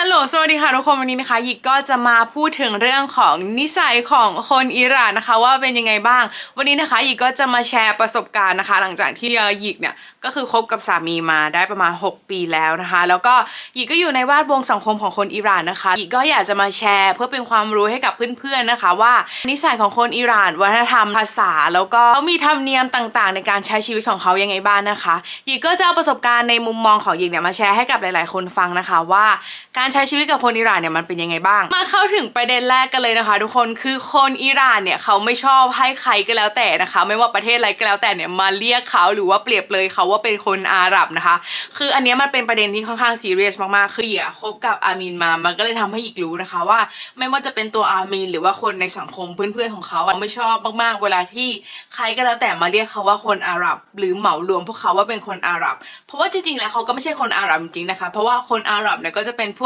ฮัลโหล สวัสดีค่ะทุกคนวันนี้นะคะหยิกก็จะมาพูดถึงเรื่องของนิสัยของคนอิหร่านนะคะ ว่าเป็นยังไงบ้าง วันนี้นะคะหยิกก็จะมาแชร์ประสบการณ์นะคะ หลังจากที่หยิกเนี่ยก็คือคบกับสามีมาได้ประมาณ 6 ปีแล้วนะคะ แล้วก็หยิกก็อยู่ในแวดวงสังคมของคนอิหร่านนะคะหยิกก็อยากจะมาแชร์ เพื่อเป็นความรู้ให้กับเพื่อนๆนะคะ ว่านิสัยของคนอิหร่าน วัฒนธรรมภาษา แล้วก็เขามีธรรมเนียมต่างๆ ในการใช้ชีวิตของเขายังไงบ้างนะคะหยิกก็จะเอาประสบการณ์ในมุมมองของหยิกเนี่ยมาแชร์ให้กับหลาย ๆ คนฟังนะคะว่า การใช้ชีวิตกับคนอิหร่านเนี่ยมันเป็นยังไงบ้าง มาเข้าถึงประเด็นแรกกันเลยนะคะ ทุกคนคือคนอิหร่านเนี่ยเขาไม่ชอบให้ใครก็แล้วแต่นะคะ ไม่ว่าประเทศอะไรก็แล้วแต่เนี่ยมาเรียกเขาหรือว่าเปรียบเลยเขาว่าเป็นคนอาหรับนะคะ คืออันนี้มันเป็นประเด็นที่ค่อนข้างซีเรียสมากๆคือหยิกอะคบกับอามีนมามันก็เลยทำให้หยิกรู้นะคะว่า ไม่ว่าจะเป็นตัวอามีนหรือว่าคนในสังคมเพื่อนๆของเขาไม่ชอบมากๆเวลาที่ใครก็แล้วแต่มาเรียกเขาว่าคนอาหรับ หรือเหมารวมพวกเขาว่าเป็นคนอาหรับ เพราะว่าจริงๆแล้วเขาก็ไม่ใช่คนอาหรับจริงๆนะคะ เพราะว่าคนอาหรับเนี่ยก็จะเป็นพ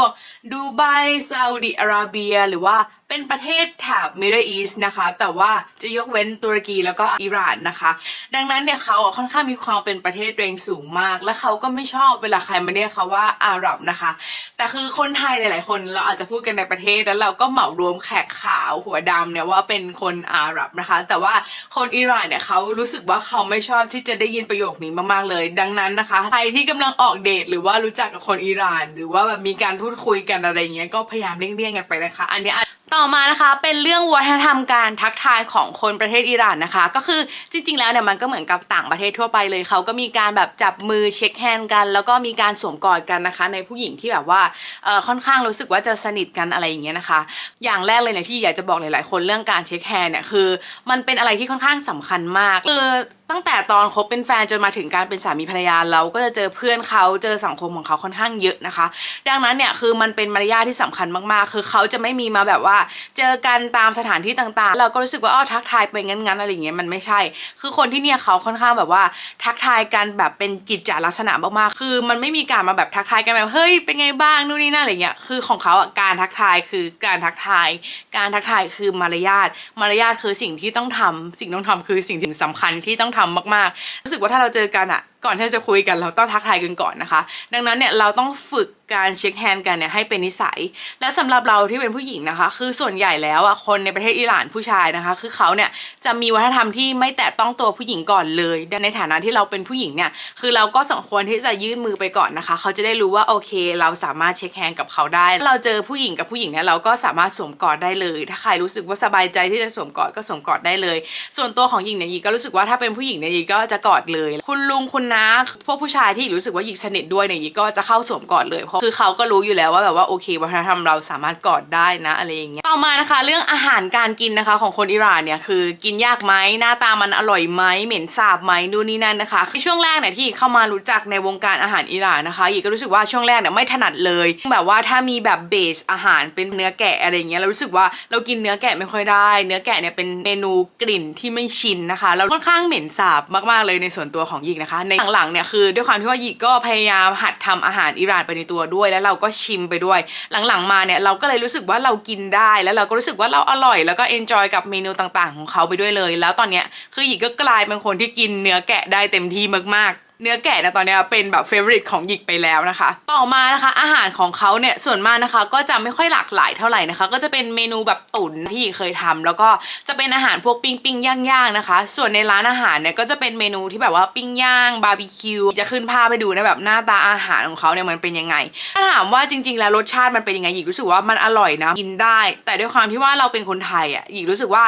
วกดูไบซาอุดิอาระเบีย หรือว่า เป็นประเทศแถบ Middle East นะคะ แต่ว่าจะยกเว้นตุรกีแล้วก็อิหร่านนะคะ ดังนั้นเนี่ยเขาค่อนข้างมีความเป็นประเทศเองสูงมาก และเขาก็ไม่ชอบเวลาใครมาเรียกเขาว่าอาหรับนะคะ แต่คือคนไทยหลาย ๆ คนเราอาจจะพูดกันในประเทศแล้วเราก็เหมารวมแขกขาวหัวดำเนี่ยว่าเป็นคนอาหรับนะคะ แต่ว่าคนอิหร่านเนี่ยเขารู้สึกว่าเขาไม่ชอบที่จะได้ยินประโยคนี้มาก ๆ เลย ดังนั้นนะคะใครที่กำลังออกเดทหรือว่ารู้จักกับคนอิหร่าน หรือว่าแบบมีการพูดคุยกันอะไรเงี้ยก็พยายามเลี่ยงๆกันไปนะคะ อันเนี้ย ต่อมานะคะเป็นเรื่องวัฒนธรรมการทักทายของคนประเทศอิหร่านนะคะ ก็คือจริง ๆ แล้วเนี่ยมันก็เหมือนกับต่างประเทศทั่วไปเลยเขาก็มีการแบบจับมือเช็คแฮนด์กัน แล้วก็มีการสวมกอดกันนะคะ ในผู้หญิงที่แบบว่าเอ่อค่อนข้างรู้สึกว่าจะสนิทกันอะไรอย่างเงี้ยนะคะ อย่างแรกเลยเนี่ยที่อยากจะบอกหลาย ๆ คนเรื่องการเช็คแฮนด์เนี่ยคือ มันเป็นอะไรที่ค่อนข้างสำคัญมากคือ ตั้งแต่ตอนคบเป็นแฟนจนมาถึงการเป็นสามีภรรยาเราก็จะเจอเพื่อนเขาเจอสังคมของเขาค่อนข้างเยอะนะคะ ดังนั้นเนี่ยคือมันเป็นมารยาทที่สำคัญมากๆ คือเขาจะไม่มีมาแบบว่า เจอกันตามสถานที่ต่างๆ เราก็รู้สึกว่าอ้อทักทายไปงั้นๆอะไรอย่างเงี้ยมันไม่ใช่ คือคนที่เนี่ยเขาค่อนข้างแบบว่าทักทายกันแบบเป็นกิจจลักษณะมากๆ คือมันไม่มีการมาแบบทักทายกันแบบเฮ้ยเป็นไงบ้างนู่นนี่นั่นอะไรเงี้ย คือของเขาอะการทักทายคือการทักทาย การทักทายคือมารยาท มารยาทคือสิ่งที่ต้องทำสิ่งต้องทำคือสิ่งที่สำคัญที่ต้องทำมากๆ รู้สึกว่าถ้าเราเจอกันอะก่อนที่จะคุยกันเราต้องทักทายกันก่อนนะคะ ดังนั้นเนี่ยเราต้องฝึก การเช็คแฮนด์กันเนี่ยให้เป็นนิสัย และสำหรับเราที่เป็นผู้หญิงนะคะ คือส่วนใหญ่แล้วอะคนในประเทศอิหร่านผู้ชายนะคะ คือเขาเนี่ยจะมีวัฒนธรรมที่ไม่แตะต้องตัวผู้หญิงก่อนเลยในฐานะที่เราเป็นผู้หญิงเนี่ยคือเราก็สมควรที่จะยื่นมือไปก่อนนะคะ เขาจะได้รู้ว่าโอเค เราสามารถเช็คแฮนด์กับเขาได้ เราเจอผู้หญิงกับผู้หญิงเนี่ยเราก็สามารถสวมกอดได้เลย ถ้าใครรู้สึกว่าสบายใจที่จะสวมกอดก็สวมกอดได้เลย ส่วนตัวของหญิงเนี่ยหญิงก็รู้สึกว่าถ้าเป็นผู้หญิงเนี่ยหญิงก็จะกอดเลย คุณลุงคุณน้าพวกผู้ชายที่รู้สึกว่าหญิงสนิทด้วยเนี่ยหญิงก็จะเข้าสวมกอดเลยเพราะคือเขาก็รู้อยู่แล้วว่าแบบว่าโอเควัฒนธรรมเราสามารถกอดได้นะอะไรอย่างเงี้ยต่อมานะคะ เรื่องอาหารการกินนะคะ ของคนอิหร่านเนี่ยคือกินยากไหมหน้าตามันอร่อยไหมเหม็นสาบไหมนู่นนี่นั่นนะคะในช่วงแรกเนี่ยที่เข้ามารู้จักในวงการอาหารอิหร่านนะคะหญิงก็รู้สึกว่าช่วงแรกเนี่ยไม่ถนัดเลย แบบว่าถ้ามีแบบเบสอาหารเป็นเนื้อแกะอะไรอย่างเงี้ยเรารู้สึกว่าเรากินเนื้อแกะไม่ค่อยได้ เนื้อแกะเนี่ยเป็นเมนูกลิ่นที่ไม่ชินนะคะแล้วค่อนข้างเหม็นสาบมากๆเลยในส่วนตัวของหญิงนะคะ ในหลังๆเนี่ยคือด้วยความที่ว่าหญิงก็พยายามหัดทำอาหารอิหร่านไปในตัวด้วยแล้วเราก็ชิมไปด้วย หลังๆมาเนี่ยเราก็เลยรู้สึกว่าเรากินได้แล้วเราก็รู้สึกว่าเราอร่อยแล้วก็เอนจอยกับเมนูต่างๆ ของเขาไปด้วยเลย แล้วตอนเนี้ยคือหญิงก็กลายเป็นคนที่กินเนื้อแกะได้เต็มที่มากๆ เนื้อแกะนะตอนนี้เป็นแบบเฟเวอริตของหยิกไปแล้วนะคะ ต่อมานะคะ อาหารของเขาเนี่ยส่วนมากนะคะก็จะไม่ค่อยหลากหลายเท่าไหร่นะคะ ก็จะเป็นเมนูแบบตุ๋นที่หยิกเคยทำแล้วก็จะเป็นอาหารพวกปิ้งปิ้งย่างย่างนะคะ ส่วนในร้านอาหารเนี่ยก็จะเป็นเมนูที่แบบว่าปิ้งย่างบาร์บีคิวจะขึ้นภาพไปดูนะแบบหน้าตาอาหารของเขาเนี่ยมันเป็นยังไง ถ้าถามว่าจริง ๆ แล้วรสชาติมันเป็นยังไงหยิกรู้สึกว่ามันอร่อยนะกินได้ แต่ด้วยความที่ว่าเราเป็นคนไทยอะหยิกรู้สึกว่า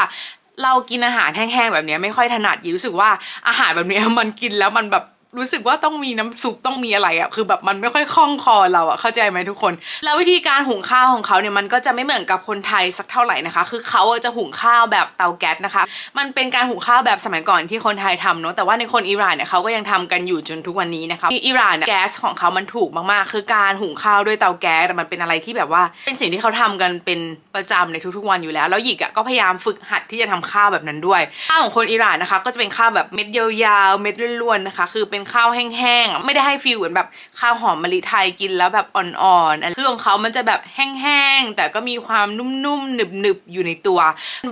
เรากินอาหารแห้งๆแบบเนี้ยไม่ค่อยถนัดหยิกรู้สึกว่าอาหารแบบเนี้ยมันกินแล้วมันแบบ รู้สึกว่าต้องมีน้ำซุปต้องมีอะไรอะ่ะคือแบบมันไม่ค่อยคล่องคอเราอะ่ะเข้าใจไหมทุกคน แล้ววิธีการหุงข้าวของเขาเนี่ยมันก็จะไม่เหมือนกับคนไทยสักเท่าไหร่นะคะ คือเขาจะหุงข้าวแบบเตาแก๊สนะคะ มันเป็นการหุงข้าวแบบสมัยก่อนที่คนไทยทำเนาะแต่ว่าในคนอิหร่านเนี่ยเขาก็ยังทำกันอยู่จนทุกวันนี้นะคะอิหร่านเนี่ยแก๊สของเขามันถูกมากๆ คือการหุงข้าวด้วยเตาแก๊สมันเป็นอะไรที่แบบว่า เป็นสิ่งที่เขาทำกันเป็นประจำในทุกๆวันอยู่แล้ว แล้วหยิกอะก็พยายามฝึกหัดที่จะทำข้าวแบบนั้นด้วยข้าวของคนอิหร่านนะคะ ก็จะเป็นข้าวแบบเม็ดยาวๆเม็ดล้วนๆนะคะ คือเป็นข้าวแห้งๆไม่ได้ให้ฟีลเหมือนแบบข้าวหอมมะลิไทยกินแล้วแบบอ่อนๆอันคือของเขามันจะแบบแห้งๆแต่ก็มีความนุ่มๆหนึบๆอยู่ในตัว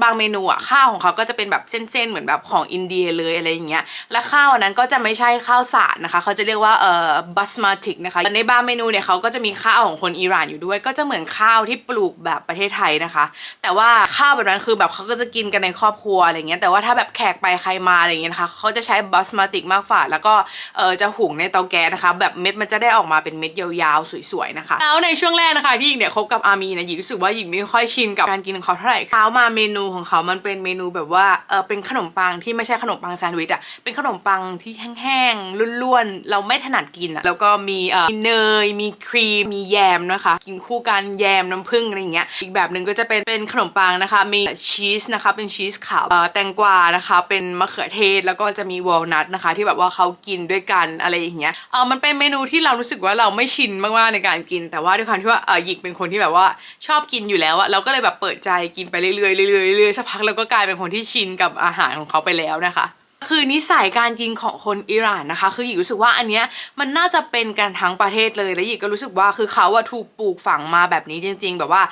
บางเมนูอะข้าวของเขาก็จะเป็นแบบเส้นๆเหมือนแบบของอินเดียเลยอะไรอย่างเงี้ยและข้าวอันนั้นก็จะไม่ใช่ข้าวสารนะคะ เขาจะเรียกว่าเอ่อบัสมาติกนะคะในบางเมนูเนี่ยเขาก็จะมีข้าวของคนอิหร่านอยู่ด้วย ก็จะเหมือนข้าวที่ปลูกแบบประเทศไทยนะคะ แต่ว่าข้าวแบบนั้นคือแบบเขาก็จะกินกันในครอบครัวอะไรเงี้ยแต่ว่าถ้าแบบแขกไปใครมาอะไรเงี้ยนะคะเขาจะใช้บัสมาติกมากฝ่าแล้วก็เออจะหุงในเตาแก๊สนะคะ แบบเม็ดมันจะได้ออกมาเป็นเม็ดยาวๆสวยๆนะคะแล้วในช่วงแรกนะคะที่หญิงเนี่ยคบกับอามีนะหญิงรู้สึกว่าหญิงไม่ค่อยชินกับการกินของเขาเท่าไหร่เช้ามาเมนูของเขามันเป็นเมนูแบบว่าเออเป็นขนมปังที่ไม่ใช่ขนมปังแซนด์วิชอะเป็นขนมปังที่แห้งๆล้วนๆเราไม่ถนัดกินอะแล้วก็มีเอ่อมีเนยมีครีมมีแยมนะคะ กินคู่กันแยมน้ำผึ้งอะไรอย่างเงี้ยอีกแบบหนึ่งก็จะเป็นเป็นขนมปังนะคะ มีชีสนะคะเป็นชีสขาวเอ่อแตงกวานะคะ เป็นมะเขือเทศแล้วก็จะมีวอลนัทนะคะ ที่แบบว่าเขากินด้วยกันอะไรอย่างเงี้ยเออมันเป็นเมนูที่เรารู้สึกว่าเราไม่ชินมากๆในการกิน แต่ว่าด้วยความที่ว่าเออหยิกเป็นคนที่แบบว่าชอบกินอยู่แล้วอะเราก็เลยแบบเปิดใจกินไปเรื่อยๆเรื่อยๆเรื่อยๆสักพักเราก็กลายเป็นคนที่ชินกับอาหารของเขาไปแล้วนะคะ คือนิสัยการกินของคนอิหร่านนะคะ คือหยิกรู้สึกว่าอันเนี้ยมันน่าจะเป็นกันทั้งประเทศเลยแล้วหยิกก็รู้สึกว่าคือเขาอะถูกปลูกฝังมาแบบนี้จริง ๆ แบบว่า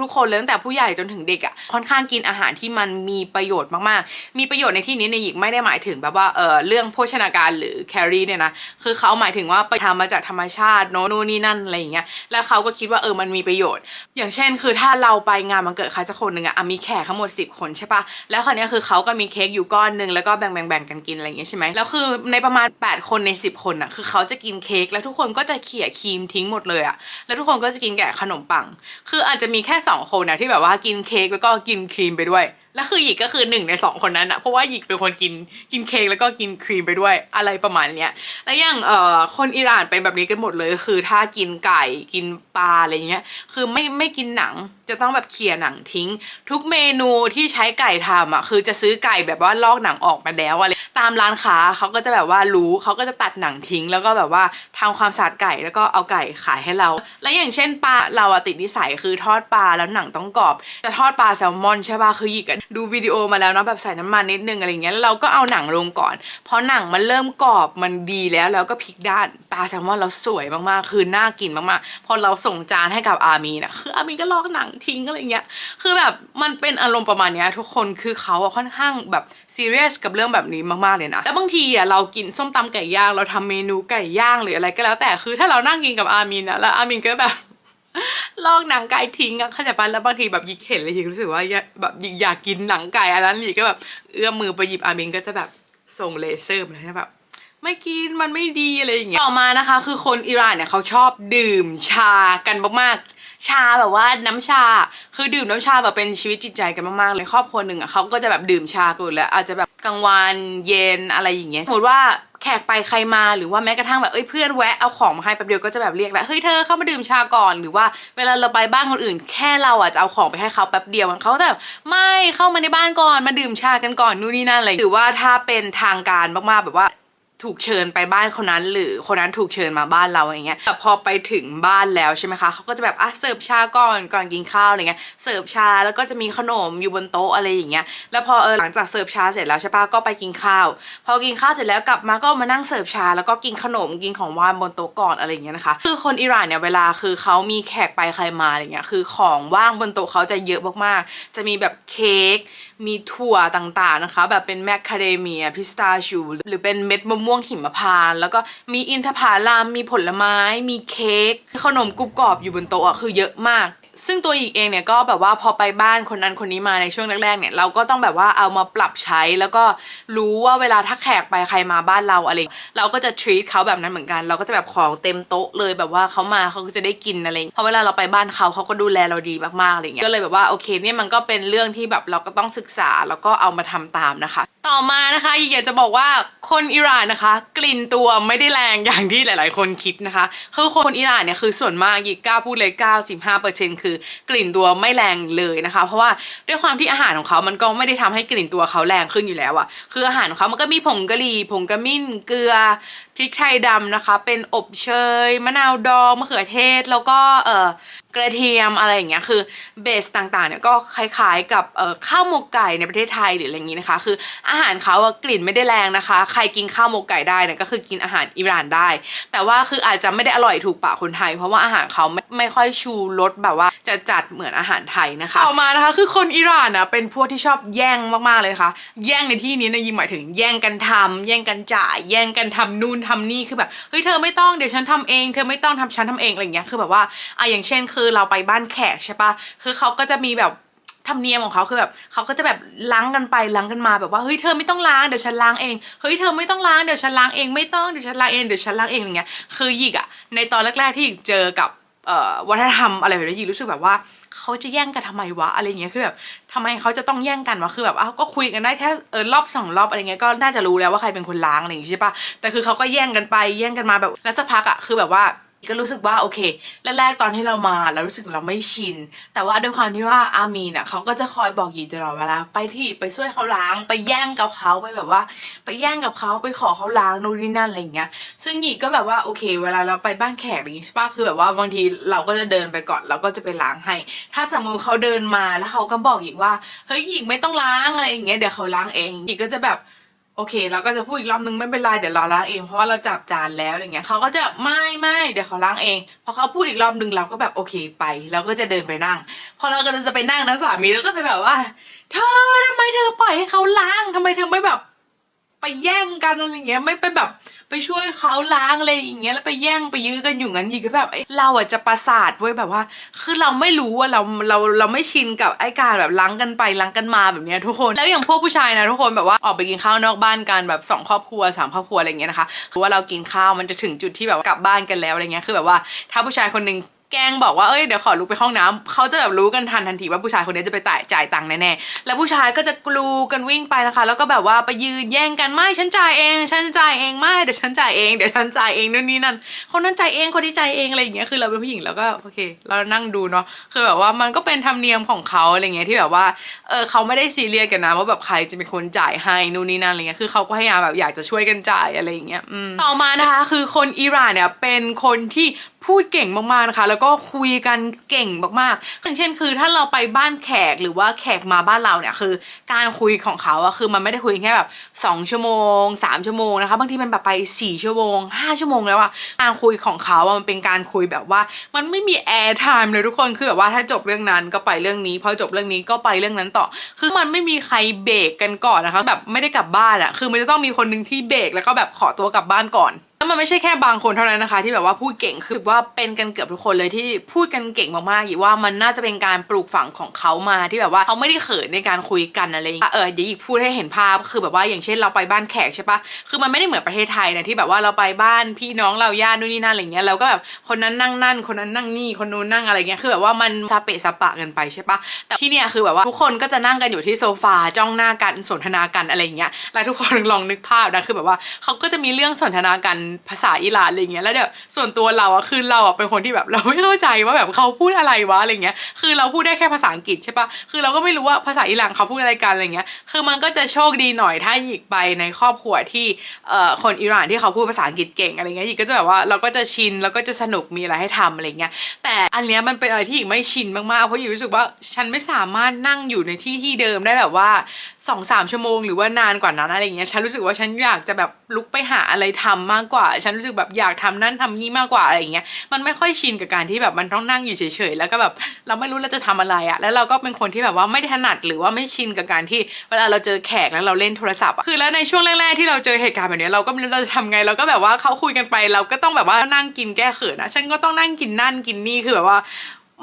ทุกๆคนเลยตั้งแต่ผู้ใหญ่จนถึงเด็กอะค่อนข้างกินอาหารที่มันมีประโยชน์มากๆ มีประโยชน์ในที่นี้ในหยิกไม่ได้หมายถึงแบบว่าเออเรื่องโภชนาการหรือแคลอรี่เนี่ยนะคือเขาหมายถึงว่าไปทำมาจากธรรมชาติโน่นนู่นนี่นั่นอะไรอย่างเงี้ยแล้วเขาก็คิดว่าเออมันมีประโยชน์ อย่างเช่น คือถ้าเราไปงานมันเกิดใครสักคนหนึ่งอะมีแขกทั้งหมด 10 คนใช่ปะแล้วคราวนี้คือเขาก็มีเค้กอยู่ก้อนหนึ่งแล้วก็แบ่งแบ่งแบ่งกันกินอะไรอย่างเงี้ยใช่ไหมแล้วคือในประมาณ 8 คนใน 10 คนอะคือเขาจะกินเค้กแล้วทุกคนก็จะเขี่ยครีมทิ้งหมดเลยอะแล้วทุกคนก็จะกินแก่ขนมปัง คืออาจจะมีแค่ 2 คนนะที่แบบว่ากินเค้กแล้วก็กินครีมไปด้วยแล้วคือหยิกก็คือหนึ่งในสองคนนั้นอะเพราะว่าหยิกเป็นคนกินกินเค้กแล้วก็กินครีมไปด้วยอะไรประมาณเนี้ยแล้วอย่างเอ่อคนอิหร่านเป็นแบบนี้กันหมดเลย คือถ้ากินไก่กินปลาอะไรเงี้ยคือไม่ไม่กินหนังจะต้องแบบเขี่ยหนังทิ้ง ทุกเมนูที่ใช้ไก่ทำอะคือจะซื้อไก่แบบว่าลอกหนังออกมาแล้วอะไรตามร้านค้าเขาก็จะแบบว่ารู้เขาก็จะตัดหนังทิ้ง แล้วก็แบบว่าทำความสะอาดไก่แล้วก็เอาไก่ขายให้เรา และอย่างเช่นปลาเราอะติดนิสัยคือทอดปลาแล้วหนังต้องกรอบจะทอดปลาแซลมอนใช่ปะคือหยิกอะดูวิดีโอมาแล้วเนาะแบบใส่น้ำมันนิดนึงอะไรเงี้ยแล้วเราก็เอาหนังลงก่อนพอหนังมันเริ่มกรอบมันดีแล้วแล้วก็พลิกด้านปลาแซลมอนเราสวยมากๆคือน่ากินมากๆพอเราส่งจานให้กับอามีน่ะคืออามีก็ลอกหนังทิ้งอะไรเงี้ย คือแบบมันเป็นอารมณ์ประมาณเนี้ยทุกคนคือเขาอะค่อนข้างแบบซีเรียสกับเรื่องแบบนี้มากๆเลยนะ แล้วบางทีอะเรากินส้มตำไก่ย่าง เราทำเมนูไก่ย่างหรืออะไรก็แล้วแต่คือถ้าเรานั่งกินกับอามีนะแล้วอามีก็แบบลอกหนังไก่ทิ้งอะเข้าใจปะแล้วบางทีแบบยิกเห็นเลยยิกรู้สึกว่าแบบยิกอยากกินหนังไก่อันนั้นยิกก็แบบเอื้อมมือไปหยิบอามินก็จะแบบส่งเลเซอร์มาเลยนะแบบไม่กินมันไม่ดีอะไรอย่างเงี้ย ต่อมานะคะ คือคนอิหร่านเนี่ยเขาชอบดื่มชากันมากๆ ชาแบบว่าน้ำชา คือดื่มน้ำชาแบบเป็นชีวิตจิตใจกันมากๆเลยครอบครัวหนึ่งอะเขาก็จะแบบดื่มชากันแล้ว อาจจะแบบกลางวันเย็นอะไรอย่างเงี้ยสมมติว่าแขกไปใครมาหรือว่าแม้กระทั่งแบบเอ้ยเพื่อนแวะเอาของมาให้แป๊บเดียวก็จะแบบเรียกแล้วเฮ้ยเธอเข้ามาดื่มชาก่อนหรือว่าเวลาเราไปบ้านคนอื่น แค่เราอะจะเอาของไปให้เขาแป๊บเดียวมันเขาแบบไม่เข้ามาในบ้านก่อนมาดื่มชากันก่อนนู่นนี่นั่นอะไรหรือว่าถ้าเป็นทางการมากๆแบบว่า ถูกเชิญไปบ้านคนนั้น หรือคนนั้นถูกเชิญมาบ้านเราอย่างเงี้ยแต่พอไปถึงบ้านแล้วใช่ไหมคะเขาก็จะแบบอะเสิร์ฟชาก่อนก่อนกินข้าวอะไรเงี้ยเสิร์ฟชาแล้วก็จะมีขนมอยู่บนโต๊ะอะไรอย่างเงี้ยแล้วพอเออหลังจากเสิร์ฟชาเสร็จแล้วใช่ปะก็ไปกินข้าว พอกินข้าวเสร็จแล้วกลับมาก็มานั่งเสิร์ฟชา แล้วก็กินขนมกินของว่างบนโต๊ะก่อนอะไรอย่างเงี้ยนะคะคือคนอิหร่านเนี่ยเวลาคือเขามีแขกไปใครมาอะไรเงี้ยคือของว่างบนโต๊ะเขาจะเยอะมากๆจะมีแบบเค้กมีถั่วต่างๆนะคะ แบบเป็นแมคคาเดเมียพิสตาชูหรือเป็นเม็ดมะม่วงหิมพานต์แล้วก็มีอินทผลามมีผลไม้ มีเค้กขนมกรุบกรอบอยู่บนโต๊ะคือเยอะมาก ซึ่งตัวอีกเองเนี่ยก็แบบว่าพอไปบ้านคนนั้นคนนี้มาในช่วงแรกๆเนี่ยเราก็ต้องแบบว่าเอามาปรับใช้แล้วก็รู้ว่าเวลาถ้าแขกไปใครมาบ้านเราอะไรเราก็จะ treat เขาแบบนั้นเหมือนกัน เราก็จะแบบของเต็มโต๊ะเลยแบบว่าเขามาเขาก็จะได้กินอะไรเพราะเวลาเราไปบ้านเขาเขาก็ดูแลเราดีมากๆอะไรเงี้ยก็เลยแบบว่าโอเคเนี่ยมันก็เป็นเรื่องที่แบบเราก็ต้องศึกษาแล้วก็เอามาทำตามนะคะ ต่อมานะคะอยากจะบอกว่าคนอิหร่านนะคะ กลิ่นตัวไม่ได้แรงอย่างที่หลาย ๆ คนคิดนะคะคือคนอิหร่านเนี่ยคือส่วนมากอีกกล้าพูดเลย95%คือคือกลิ่นตัวไม่แรงเลยนะคะ เพราะว่าด้วยความที่อาหารของเขามันก็ไม่ได้ทำให้กลิ่นตัวเขาแรงขึ้นอยู่แล้วอะคืออาหารของเขามันก็มีผงกะหรี่ผงกระมิ้นเกลือพริกไทยดำนะคะ เป็นอบเชยมะนาวดองมะเขือเทศแล้วก็เอ่อ กระเทียมอะไรอย่างเงี้ยคือเบสต่างๆเนี่ยก็คล้ายๆกับข้าวหมกไก่ในประเทศไทยหรืออะไรอย่างงี้นะคะ คืออาหารเขาอะกลิ่นไม่ได้แรงนะคะ ใครกินข้าวหมกไก่ได้เนี่ยก็คือกินอาหารอิหร่านได้ แต่ว่าคืออาจจะไม่ได้อร่อยถูกปากคนไทย เพราะว่าอาหารเขาไม่ไม่ค่อยชูรสแบบว่าจะจัดเหมือนอาหารไทยนะคะต่อมานะคะคือคนอิหร่านนะเป็นพวกที่ชอบแย่งมากๆเลยนะคะแย่งในที่นี้นะยิงหมายถึงแย่งกันทำแย่งกันจ่ายแย่งกันทำนู่นทำนี่คือแบบเฮ้ยเธอไม่ต้องเดี๋ยวฉันทำเอง เธอไม่ต้องทำฉันทำเองอะไรอย่างเงี้ยคือแบบว่าอะอย่างเช่นคือเราไปบ้านแขกใช่ปะคือเขาก็จะมีแบบธรรมเนียมของเขาคือแบบเขาก็จะแบบล้างกันไปล้างกันมาแบบว่าเฮ้ยเธอไม่ต้องล้างเดี๋ยวฉันล้างเองเฮ้ยเธอไม่ต้องล้างเดี๋ยวฉันล้างเองไม่ต้องเดี๋ยวฉันล้างเองเดี๋ยวฉันล้างเองอย่างเงี้ยคือหยิกอะในตอนแรกๆที่หยิกเจอกับเอ่อวัฒนธรรมอะไรแบบนี้หยิกรู้สึกแบบว่าเขาจะแย่งกันทำไมวะอะไรเงี้ยคือแบบทำไมเขาจะต้องแย่งกันวะคือแบบอ้าวก็คุยกันได้แค่เออรอบสองรอบอะไรเงี้ยก็น่าจะรู้แล้วว่าใครเป็นคนล้างอะไรอย่างงี้ใช่ปะแต่คือเขาก็แย่งกันไปแย่งกันมาแบบแล้วสักพักอะคือแบบว่า ก็รู้สึกว่าโอเคแรกๆตอนที่เรามาเรารู้สึกเราไม่ชิน แต่ว่าด้วยความที่ว่าอามีน่ะเขาก็จะคอยบอกหยีตลอดเวลาไปที่ไปช่วยเขาล้างไปแย่งกับเขาไปแบบว่า ไปแย่งกับเขาไปขอเขาล้างนู่นนี่นั่นอะไรอย่างเงี้ย ซึ่งหยีก็แบบว่าโอเค เวลาเราไปบ้านแขกอย่างงี้ใช่ปะคือแบบว่าบางทีเราก็จะเดินไปก่อนเราก็จะไปล้างให้ ถ้าสมมติเขาเดินมาแล้วเขาก็บอกหยีว่าเฮ้ยหยีไม่ต้องล้างอะไรอย่างเงี้ยเดี๋ยวเขาล้างเองหยีก็จะแบบ โอเค เราก็จะพูดอีกรอบนึงไม่เป็นไรเดี๋ยวเราล้างเองเพราะว่าเราจับจานแล้วอย่างเงี้ยเขาก็จะไม่ไม่เดี๋ยวเขาล้างเองพอเขาพูดอีกรอบนึงเราก็แบบโอเคไปเราก็จะเดินไปนั่ง พอเราก็จะไปนั่งนะสามีแล้วก็จะแบบว่า เธอทำไมเธอปล่อยให้เขาล้างทำไมเธอไม่แบบ ไปแย่งกันอะไรเงี้ยไม่ไปแบบไปช่วยเขาล้างอะไรอย่างเงี้ยแล้วไปแย่งไปยื้อกันอยู่งั้นอีกก็แบบเราอะจะประสาทเว้ยแบบว่า คือเราไม่รู้ว่าเราเราเราไม่ชินกับไอ้การแบบล้างกันไปล้างกันมาแบบเนี้ยทุกคนแล้วอย่างพวกผู้ชายนะทุกคนแบบว่าออกไปกินข้าวนอกบ้านกันแบบสองครอบครัวสามครอบครัวอะไรเงี้ยนะคะคือว่าเรากินข้าวมันจะถึงจุดที่แบบว่ากลับบ้านกันแล้วอะไรเงี้ยคือแบบว่าถ้าผู้ชายคนหนึง แกล้งบอกว่าเอ้ยเดี๋ยวขอลุกไปห้องน้ำเขาจะแบบรู้กันทันทันทีว่าผู้ชายคนนี้จะไปจ่ายจ่ายตังค์แน่ๆแล้วผู้ชายก็จะกลูกันวิ่งไปนะคะ แล้วก็แบบว่าไปยืนแย่งกันไม่ฉันจ่ายเอง ฉันจ่ายเองไม่เดี๋ยวฉันจ่ายเองเดี๋ยวฉันจ่ายเองนู่นนี่นั่นคนนั้นจ่ายเองคนที่จ่ายเองอะไรอย่างเงี้ยคือเราเป็นผู้หญิงแล้วก็โอเค เรานั่งดูเนาะคือแบบว่ามันก็เป็นธรรมเนียมของเขาอะไรเงี้ยที่แบบว่าเออเขาไม่ได้ซีเรียสกันนะว่าแบบใครจะเป็นคนจ่ายให้นู่นนี่นั่นอะไรเงี้ยคือเขาก็พยายามแบบอยากจะช่วยกันจ่ายอะไรอย่างเงี้ยอืมต่อมานะคะ คือคนอิหร่านเนี่ยเป็นคนที่ พูดเก่งมากๆนะคะ แล้วก็คุยกันเก่งมากๆอย่างเช่นคือถ้าเราไปบ้านแขกหรือว่าแขกมาบ้านเราเนี่ยคือ การคุยของเขาอะคือมันไม่ได้คุยแค่แบบ2ชั่วโมง3ชั่วโมงนะคะบางทีมันแบบไป4ชั่วโมง5ชั่วโมงแล้วอะการคุยของเขาอะมันเป็นการคุยแบบว่า มันไม่มีแอร์ไทม์เลยทุกคนคือแบบว่าถ้าจบเรื่องนั้นก็ไปเรื่องนี้พอจบเรื่องนี้ก็ไปเรื่องนั้นต่อ คือมันไม่มีใครเบรกกันก่อนนะคะแบบไม่ได้กลับบ้านอะคือมันจะต้องมีคนหนึ่งที่เบรกแล้วก็แบบขอตัวกลับบ้านก่อน แล้วมันไม่ใช่แค่บางคนเท่านั้นนะคะ ที่แบบว่าพูดเก่งคือว่าเป็นกันเกือบทุกคนเลยที่พูดกันเก่งมากๆอยู่ว่ามันน่าจะเป็นการปลูกฝังของเขามาที่แบบว่าเขาไม่ได้เขินในการคุยกันอะไรอย่างเงี้ยเออเดี๋ยวอีกพูดให้เห็นภาพคือแบบว่าอย่างเช่นเราไปบ้านแขกใช่ปะคือมันไม่ได้เหมือนประเทศไทยนะที่แบบว่าเราไปบ้านพี่น้องเราญาตินู่นนี่นั่นอะไรเงี้ยเราก็แบบคนนั้นนั่งนั่น คนนั้นนั่งนี่คนนู้นนั่งอะไรเงี้ยคือแบบว่ามันซาเปะซาปะกันไปใช่ปะแต่ที่เนี่ยคือแบบว่าทุกคนก็จะนั่งกันอยู่ที่โซฟาจ้องหน้ากันสนทนากันอะไรเงี้ยแล้วทุกคนลองนึกภาพนะคือแบบว่าเขาก็จะมีเรื่องสนทนากันภาษาอิหร่านอะไรเงี้ยแล้วเดี๋ยวส่วนตัวเราอะคือเราอะเป็นคนที่แบบเราไม่เข้าใจว่าแบบเขาพูดอะไรวะอะไรเงี้ยคือเราพูดได้แค่ภาษาอังกฤษใช่ปะคือเราก็ไม่รู้ว่าภาษาอิหร่านเขาพูดอะไรกันอะไรเงี้ยคือมันก็จะโชคดีหน่อยถ้าหยิกไปในครอบครัวที่เอ่อคนอิหร่านที่เขาพูดภาษาอังกฤษเก่งอะไรเงี้ยหยิกก็จะแบบว่าเราก็จะชินแล้วก็จะสนุกมีอะไรให้ทำอะไรเงี้ยแต่อันเนี้ยมันเป็นอะไรที่หยิกไม่ชินมากๆเพราะหยิกรู้สึกว่าฉันไม่สามารถนั่งอยู่ในที่ที่เดิมได้แบบว่าสองสามชั่วโมง หรือว่านานกว่านั้นอะไรเงี้ยฉันรู้สึกว่าฉันอยากจะแบบลุกไปหาอะไรทำมากกว่าฉันรู้สึกแบบอยากทำนั่นทำนี่มากกว่าอะไรอย่างเงี้ยมันไม่ค่อยชินกับการที่แบบมันต้องนั่งอยู่เฉยๆแล้วก็แบบเราไม่รู้เราจะทำอะไรอะแล้วเราก็เป็นคนที่แบบว่าไม่ถนัดหรือว่าไม่ชินกับการที่เวลาเราเจอแขกแล้วเราเล่นโทรศัพท์อะคือแล้วในช่วงแรกๆที่เราเจอเหตุการณ์แบบนี้เราก็ไม่รู้เราจะทำไงเราก็แบบว่าเขาคุยกันไปเราก็ต้องแบบว่านั่งกินแก้เขินอะฉันก็ต้องนั่งกินนั่นกินนี่คือแบบว่า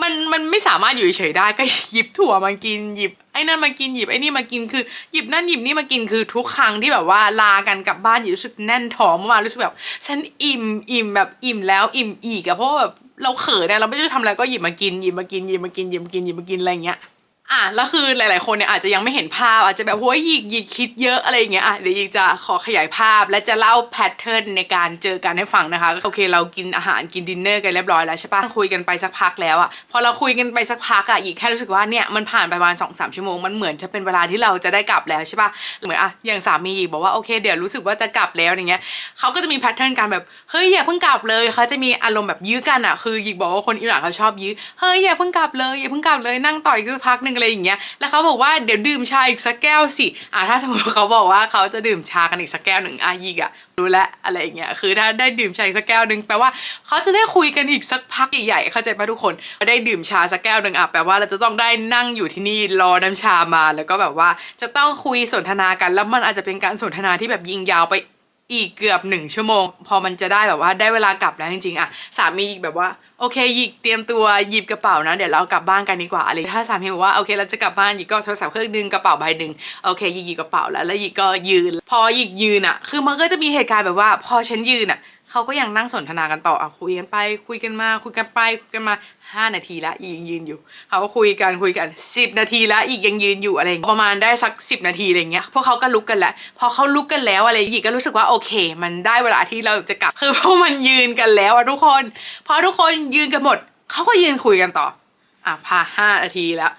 มันมันไม่สามารถอยู่เฉยได้ก็หยิบถั่วมากินหยิบไอ้นั่นมากินหยิบไอ้นี่มากินคือหยิบนั่นหยิบนี่มากินคือทุกครั้งที่แบบว่าลากันกลับบ้านอยู่รู้สึกแน่นท้องมารู้สึกแบบฉันอิ่มอิ่มแบบอิ่มแล้วอิ่มอีกอะเพราะว่าแบบเราเขินเนี่ยเราไม่รู้ทำอะไรก็หยิบมากินหยิบมากินหยิบมากินหยิบมากินหยิบมากินอะไรอย่างเงี้ย อะแล้วคือหลาย ๆ คนเนี่ยอาจจะยังไม่เห็นภาพ อาจจะแบบโอ้ยหยิกหยิกคิดเยอะอะไรอย่างเงี้ยอะเดี๋ยวหยิกจะขอขยายภาพ และจะเล่าแพทเทิร์นในการเจอกันให้ฟังนะคะโอเค เรากินอาหารกินดินเนอร์กันเรียบร้อยแล้วใช่ปะคุยกันไปสักพักแล้วอะพอเราคุยกันไปสักพักอะหยิกแค่รู้สึกว่าเนี่ยมันผ่านไปประมาณสองสามชั่วโมงมันเหมือนจะเป็นเวลาที่เราจะได้กลับแล้วใช่ปะเหมือนอะอย่างสามีหยิกบอกว่าโอเคเดี๋ยวรู้สึกว่าจะกลับแล้วอย่างเงี้ยเขาก็จะมีแพทเทิร์นการแบบเฮ้ยอย่าเพิ่งกลับเลยเขาจะมีอารมณ์แบบยื้อกันอะคือหยิกบอกว่าคนอิหร่านเขาชอบยื้อเฮ้ยอย่าเพิ่งกลับเลยอย่าเพิ่งกลับเลยนั่งต่ออีกสักพักหนึ่งอะไรอย่างเงี้ย แล้วเขาบอกว่าเดี๋ยวดื่มชาอีกสักแก้วสิ อะถ้าสมมติเขาบอกว่าเขาจะดื่มชากันอีกสักแก้วหนึ่งอะยิกอะรู้แล้วอะไรอย่างเงี้ย คือถ้าได้ดื่มชาอีกสักแก้วหนึ่งแปลว่าเขาจะได้คุยกันอีกสักพักใหญ่ๆ เข้าใจปะทุกคน ได้ดื่มชาสักแก้วหนึ่งอะแปลว่าเราจะต้องได้นั่งอยู่ที่นี่รอน้ำชามา แล้วก็แบบว่าจะต้องคุยสนทนากัน แล้วมันอาจจะเป็นการสนทนาที่แบบยิงยาวไป อีกเกือบหนึ่งชั่วโมง พอมันจะได้แบบว่าได้เวลากลับแล้วจริงๆอะสามีแบบว่าโอเคหยิกเตรียมตัวหยิบกระเป๋านะ เดี๋ยวเรากลับบ้านกันดีกว่าอะไรถ้าสามีบอกว่าโอเคเราจะกลับบ้านหยิกก็โทรศัพท์เครื่องนึงกระเป๋าใบหนึ่งโอเคหยิกหยิบกระเป๋าแล้วแล้วหยิกก็ยืน พอหยิกยืนอะคือมันก็จะมีเหตุการณ์แบบว่า พอฉันยืนอะเขาก็ยังนั่งสนทนากันต่ออะคุยกันไปคุยกันมาคุยกันไปคุยกันมา ห้านาทีละอีกยังยืนอยู่เขาก็คุยกันคุยกันสิบนาทีละอีกยังยืนอยู่อะไรเงี้ยประมาณได้สักสิบนาทีอะไรเงี้ยพวกเขาก็ลุกกันแล้วพอเขาลุกกันแล้วอะไรอีกก็รู้สึกว่าโอเค มันได้เวลาที่เราจะกลับคือพวกมันยืนกันแล้วอะทุกคนพอทุกคนยืนกันหมดเขาก็ยืนคุยกันต่ออะพาห้านาทีแล้ว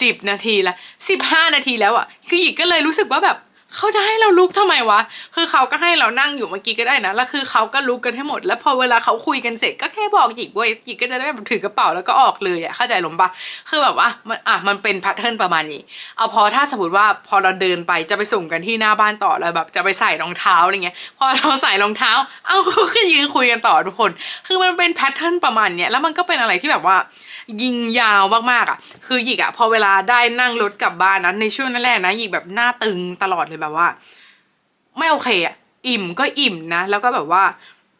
สิบนาทีแล้วสิบห้านาทีแล้วอะคือหยิกก็เลยรู้สึกว่าแบบ เขาจะให้เราลุกทำไมวะ คือเขาก็ให้เรานั่งอยู่เมื่อกี้ก็ได้นะ แล้วคือเขาก็ลุกกันให้หมด แล้วพอเวลาเขาคุยกันเสร็จก็แค่บอกหยิกเว้ยหยิกก็จะได้แบบถือกระเป๋าแล้วก็ออกเลยอะเข้าใจหรอปะคือแบบว่ามันอะมันเป็นแพทเทิร์นประมาณนี้ เอาพอถ้าสมมติว่าพอเราเดินไปจะไปส่งกันที่หน้าบ้านต่อแล้วแบบจะไปใส่รองเท้าอะไรเงี้ย พอเราใส่รองเท้า เอ้าเขาก็ยืนคุยกันต่อทุกคน คือมันเป็นแพทเทิร์นประมาณเนี้ย แล้วมันก็เป็นอะไรที่แบบว่ายิงยาวมากๆอะคือหยิกอะพอเวลาได้นั่งรถกลับบ้านนะในช่วงนั้นแรกนะหยิกแบบหน้าตึงตลอดเลยแบบว่า ไม่โอเคอะอิ่มก็อิ่มนะ แล้วก็แบบว่า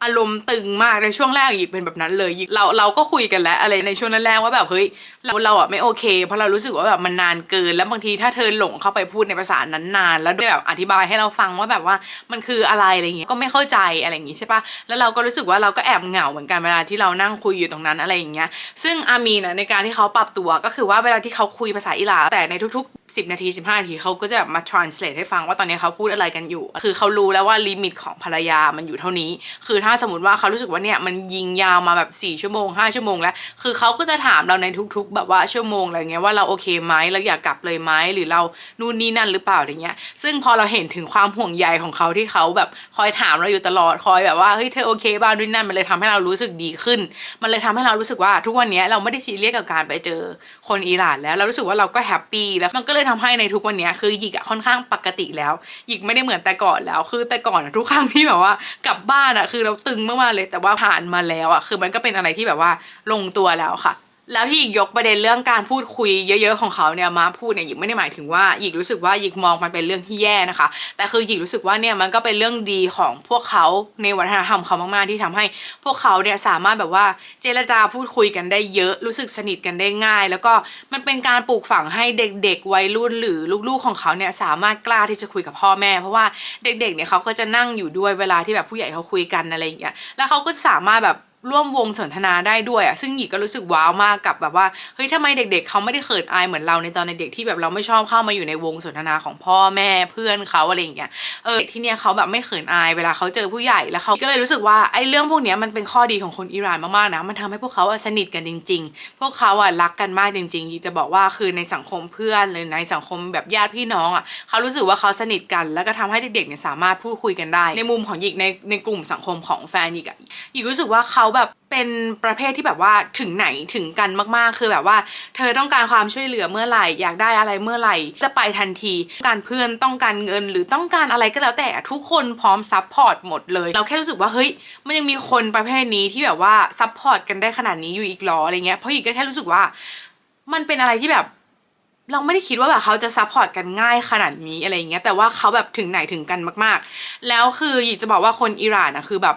อารมณ์ตึงมากในช่วงแรกอีกเป็นแบบนั้นเลยเราเราก็คุยกันแล้วอะไรในช่วงนั้นแรกว่าแบบเฮ้ยเราเราอะไม่โอเค เพราะเรารู้สึกว่าแบบมันนานเกิน แล้วบางทีถ้าเธอหลงเข้าไปพูดในภาษานั้นนานแล้วด้วยแบบอธิบายให้เราฟังว่าแบบว่ามันคืออะไรอะไรเงี้ยก็ไม่เข้าใจอะไรอย่างงี้ใช่ปะแล้วเราก็รู้สึกว่าเราก็แอบเหงาเหมือนกันเวลาที่เรานั่งคุยอยู่ตรงนั้นอะไรอย่างเงี้ยซึ่งอามีนะในการที่เขาปรับตัวก็คือว่าเวลาที่เขาคุยภาษาอิหร่านแต่ในทุกๆ 10 นาที 15 นาทีเขาก็จะแบบมา translate ให้ฟังว่าตอนนี้เขาพูดอะไรกันอยู่ คือเขารู้แล้วว่าลิมิตของภรรยามันอยู่เท่านี้ คือถ้าสมมติว่าเขารู้สึกว่าเนี่ยมันยิงยาวมาแบบ 4 ชั่วโมง 5 ชั่วโมงแล้ว คือเขาก็จะถามเราในทุกแบบว่าชั่วโมงอะไรเงี้ยว่าเราโอเคไหมเราอยากกลับเลยไหมหรือเรานู่นนี่นั่นหรือเปล่าอะไรเงี้ย ซึ่งพอเราเห็นถึงความห่วงใยของเขาที่เขาแบบคอยถามเราอยู่ตลอดคอยแบบว่าเฮ้ยเธอโอเคบ้างนู่นนั่นมันเลยทำให้เรารู้สึกดีขึ้น มันเลยทำให้เรารู้สึกว่าทุกวันนี้เราไม่ได้ซีเรียสกับการไปเจอคนอิหร่านแล้วเรารู้สึกว่าเราก็แฮปปี้แล้วมันก็เลยทำให้ในทุกวันนี้คือหยิกอะค่อนข้างปกติแล้วหยิกไม่ได้เหมือนแต่ก่อนแล้ว คือแต่ก่อนทุกครั้งที่แบบว่ากลับบ้านอะคือเราตึงมากๆเลยแต่ว่าผ่านมาแล้วอะคือมันก็เป็นอะไรที่แบบว่าลงตัวแล้วค่ะ แล้วที่หยิกยกประเด็นเรื่องการพูดคุยเยอะ ๆ ของเขาเนี่ยมาพูดเนี่ยหยิกไม่ได้หมายถึงว่าหยิกรู้สึกว่าหยิกมองมันเป็นเรื่องที่แย่นะคะ แต่คือหยิกรู้สึกว่าเนี่ยมันก็เป็นเรื่องดีของพวกเขาในวัฒนธรรมเขามากๆที่ทำให้ พวกเขาเนี่ยสามารถแบบว่าเจรจาพูดคุยกันได้เยอะรู้สึกสนิทกันได้ง่าย แล้วก็มันเป็นการปลูกฝังให้เด็ก ๆ วัยรุ่นหรือลูกๆของเขาเนี่ยสามารถกล้าที่จะคุยกับพ่อแม่ เพราะว่าเด็ก ๆ เนี่ยเขาก็จะนั่งอยู่ด้วยเวลาที่แบบผู้ใหญ่เขาคุยกันอะไรอย่างเงี้ยแล้วเขาก็สามารถแบบ ร่วมวงสนทนาได้ด้วยอะซึ่งหยิกก็รู้สึกว้าวมากกับแบบว่าเฮ้ยทำไมเด็ก ๆ เขาไม่ได้เขินอายเหมือนเราในตอนเด็กที่แบบเราไม่ชอบเข้ามาอยู่ในวงสนทนาของพ่อแม่เพื่อนเขาอะไรอย่างเงี้ยเออที่เนี้ยเขาแบบไม่เขินอายเวลาเขาเจอผู้ใหญ่แล้วเขาก็เลยรู้สึกว่าไอ้เรื่องพวกเนี้ยมันเป็นข้อดีของคนอิหร่านมากๆนะมันทำให้พวกเขาสนิทกันจริง ๆ พวกเขาอะรักกันมากจริงๆหยิกจะบอกว่าคือในสังคมเพื่อนหรือในสังคมแบบญาติพี่น้องอะเขารู้สึกว่าเขาสนิทกัน แล้วก็ทำให้เด็กๆเนี่ยสามารถพูดคุยกันได้ ในมุมของหยิกในในกลุ่มสังคมของแฟนหยิกอะหยิกรู้สึกว่าเขาแบบเป็นประเภทที่แบบว่าถึงไหนถึงกันมากๆ คือแบบว่า เธอต้องการความช่วยเหลือเมื่อไหร่อยากได้อะไรเมื่อไหร่ จะไปทันที การเพื่อนต้องการเงินหรือต้องการอะไรก็แล้วแต่ทุกคนพร้อมซัพพอร์ตหมดเลย เราแค่รู้สึกว่าเฮ้ยมันยังมีคนประเภทนี้ที่แบบว่าซัพพอร์ตกันได้ขนาดนี้อยู่อีกหรออะไรเงี้ยเพราะอีกก็แค่รู้สึกว่า มันเป็นอะไรที่แบบเราไม่ได้คิดว่าแบบเขาจะซัพพอร์ตกันง่ายขนาดนี้อะไรเงี้ยแต่ว่าเขาแบบถึงไหนถึงกันมาก ๆ แล้วคืออยากจะบอกว่าคนอิหร่านอะคือแบบ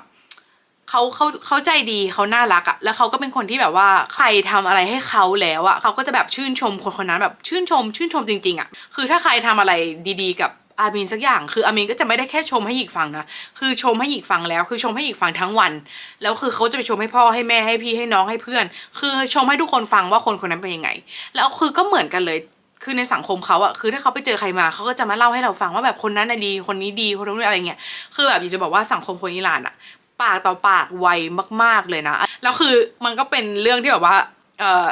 เขาเขาเขาใจดีเขาน่ารักอะแล้วเขาก็เป็นคนที่แบบว่าใครทำอะไรให้เขาแล้วอะเขาก็จะแบบชื่นชมคนคนนั้นแบบชื่นชม ชื่นชมจริงๆอะคือถ้าใครทำอะไรดีๆ กับอามีนสักอย่าง คืออามีนก็จะไม่ได้แค่ชมให้หยิกฟังนะคือชมให้หยิกฟังแล้ว คือชมให้หยิกฟังทั้งวัน แล้วคือเขาจะไปชมให้พ่อให้แม่ให้พี่ให้น้องให้เพื่อน คือชมให้ทุกคนฟังว่าคนคนนั้นเป็นยังไง แล้วคือก็เหมือนกันเลยคือในสังคมเขาอะคือถ้าเขาไปเจอใครมาเขาก็จะมาเล่าให้เราฟังว่าแบบคนนั้นน่ะดี คนนี้ดีคนนู้นอะไรเงี้ยคือแบบอยากจะบอกว่าสังคมคนอิหร่านอะ ปากต่อปากไวมาก ๆเลยนะแล้วคือมันก็เป็นเรื่องที่แบบว่า เออ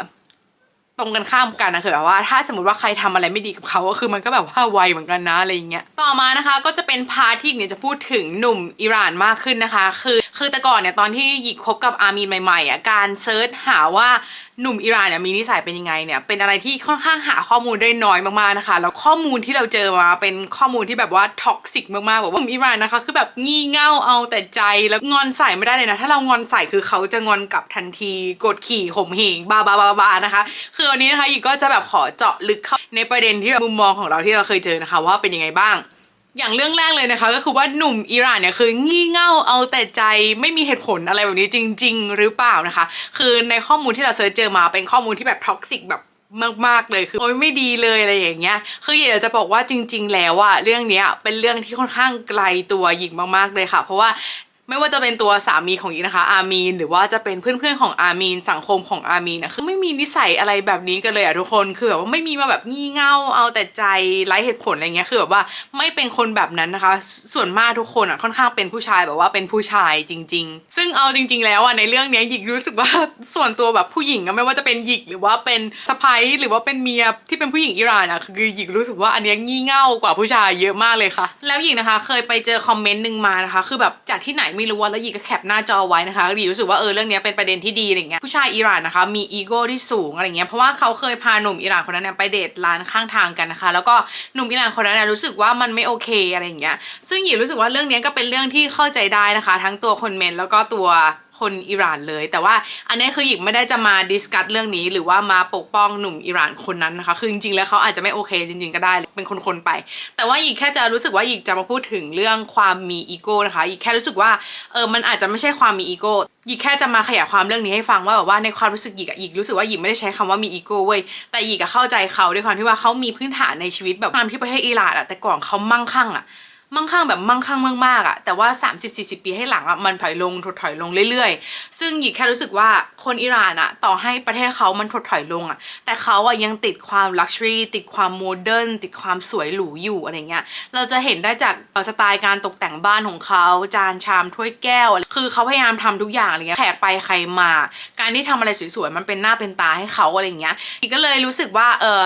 ตรงกันข้ามกันนะคือแบบว่า ถ้าสมมติว่าใครทำอะไรไม่ดีกับเขาก็คือมันก็แบบว่าไวเหมือนกันนะอะไรอย่างเงี้ยต่อมานะคะก็จะเป็นพาร์ทที่เนี่ยจะพูดถึงหนุ่มอิหร่านมากขึ้นนะคะ คือคือแต่ก่อนเนี่ยตอนที่หยิกคบกับอามีนใหม่ๆอะการเซิร์ชหาว่า หนุ่มอิหร่านเนี่ยมีนิสัยเป็นยังไงเนี่ยเป็นอะไรที่ค่อนข้างหาข้อมูลได้น้อยมากๆนะคะ แล้วข้อมูลที่เราเจอมาเป็นข้อมูลที่แบบว่าท็อกซิกมากๆแบบว่าหนุ่มอิหร่านนะคะคือแบบงี่เง่าเอาแต่ใจแล้วงอนใส่ไม่ได้เลยนะ ถ้าเรางอนใส่คือเขาจะงอนกลับทันทีกดขี่ข่มเหงบาบาบาบานะคะ คือวันนี้นะคะหยิกก็จะแบบขอเจาะลึกเข้าในประเด็นที่แบบมุมมองของเราที่เราเคยเจอนะคะ ว่าเป็นยังไงบ้าง อย่างเรื่องแรกเลยนะคะก็คือว่าหนุ่มอิหร่านเนี่ยคืองี่เง่าเอาแต่ใจไม่มีเหตุผลอะไรแบบนี้จริง ๆ หรือเปล่านะคะ คือในข้อมูลที่เราเซิร์ชเจอมาเป็นข้อมูลที่แบบท็อกซิกแบบมากๆเลยคือโอ้ยไม่ดีเลยอะไรอย่างเงี้ยคืออยากจะบอกว่าจริง ๆ แล้วอะเรื่องเนี้ยเป็นเรื่องที่ค่อนข้างไกลตัวหญิงมากๆเลยค่ะ เพราะว่า ไม่ว่าจะเป็นตัวสามีของอีนะคะอามีนหรือว่าจะเป็นเพื่อนๆของอามีนสังคมของอามีนนะคือไม่มีนิสัยอะไรแบบนี้กันเลยอะทุกคนคือแบบว่าไม่มีมาแบบงี่เง่าเอาแต่ใจไร้เหตุผลอะไรเงี้ยคือแบบว่าไม่เป็นคนแบบนั้นนะคะ ส่วนมากทุกคนอะค่อนข้างเป็นผู้ชายแบบว่าเป็นผู้ชายจริง ๆ ซึ่งเอาจริง ๆ แล้วอะในเรื่องเนี้ยหยิกรู้สึกว่าส่วนตัวแบบผู้หญิงอะไม่ว่าจะเป็นหยิกหรือว่าเป็นสะพ้ายหรือว่าเป็นเมียที่เป็นผู้หญิงอิหร่านอะคือหยิกรู้สึกว่าอันเนี้ยงี่เง่ากว่าผู้ชายเยอะมากเลยค่ะ แล้วหยิกนะคะ เคยไปเจอคอมเมนต์หนึ่งมานะคะ คือแบบจากที่ไหนไไม่รู้ว่าแล้วหยีก็แคปหน้าจอไว้นะคะหยีรู้สึกว่าเออเรื่องนี้เป็นประเด็นที่ดีอะไรเงี้ยผู้ชายอิหร่านนะคะมีอีโก้ที่สูงอะไรเงี้ยเพราะว่าเขาเคยพาหนุ่มอิหร่านคนนั้นไปเดทร้านข้างทางกันนะคะ แล้วก็หนุ่มอิหร่านคนนั้นรู้สึกว่ามันไม่โอเคอะไรอย่างเงี้ยซึ่งหยีรู้สึกว่าเรื่องนี้ก็เป็นเรื่องที่เข้าใจได้นะคะ ทั้งตัวคนเมนแล้วก็ตัว คนอิหร่านเลย แต่ว่าอันนี้คือหยิกไม่ได้จะมาดิสคัตเรื่องนี้ หรือว่ามาปกป้องหนุ่มอิหร่านคนนั้นนะคะ คือจริงๆแล้วเขาอาจจะไม่โอเคจริง ๆก็ได้เป็นคนๆไป แต่ว่าหยิกแค่จะรู้สึกว่าหยิกจะมาพูดถึงเรื่องความมีอีโก้นะคะหยิกแค่รู้สึกว่าเออมันอาจจะไม่ใช่ความมีอีโก้หยิกแค่จะมาขยายความเรื่องนี้ให้ฟังว่าแบบว่าในความรู้สึกหยิกอะหยิกรู้สึกว่าหยิกไม่ได้ใช้คำว่ามีอีโก้เว้ยแต่หยิกอะเข้าใจเขาด้วยความที่ว่าเขามีพื้นฐานในชีวิตแบบความที่ประเทศอิหร่านอะแต่ก่อนเขามั่งคั่งอะ มั่งคั่งแบบมั่งคั่งมากๆอะแต่ว่า 30-40 ปีให้หลังอะมันถอยลงถดถอยลงเรื่อยๆ ซึ่งหยิกแค่รู้สึกว่าคนอิหร่านอะต่อให้ประเทศเขามันถดถอยลงอะแต่เขาอะยังติดความลักชัวรี่ติดความโมเดิร์นติดความสวยหรูอยู่อะไรเงี้ยเราจะเห็นได้จากสไตล์การตกแต่งบ้านของเขาจานชามถ้วยแก้ว คือเขาพยายามทำทุกอย่างอะไรเงี้ยแขกไปใครมา การที่ทำอะไรสวยๆมันเป็นหน้าเป็นตาให้เขาอะไรเงี้ยหยิกก็เลยรู้สึกว่าเออ